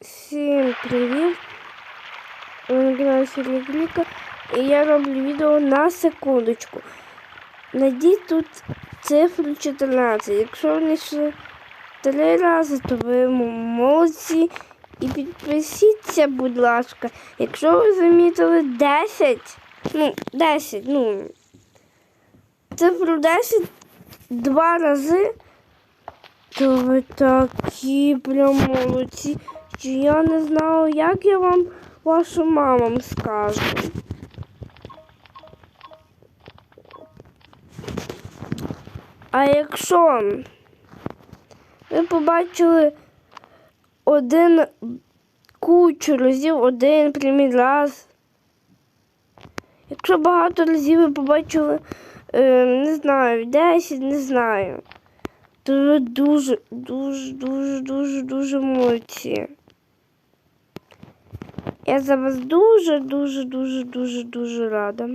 Всім привіт! Ви каналі Кліка і я роблю відео на секундочку. Найдіть тут цифру 14. Якщо вони йшли три рази, то ви молодці. І підпишіться, будь ласка. Якщо ви замітили 10, ну, 10, ну, цифру 10 два рази, то ви такі прям молодці, що я не знала, як я вам вашим мамам скажу. А якщо ви побачили один кучу разів, один прямий раз. Якщо багато разів ви побачили, е, не знаю, 10, не знаю, то ви дуже, дуже, дуже, дуже, дуже молодці. Я за вас дуже, дуже, дуже, дуже, дуже рада.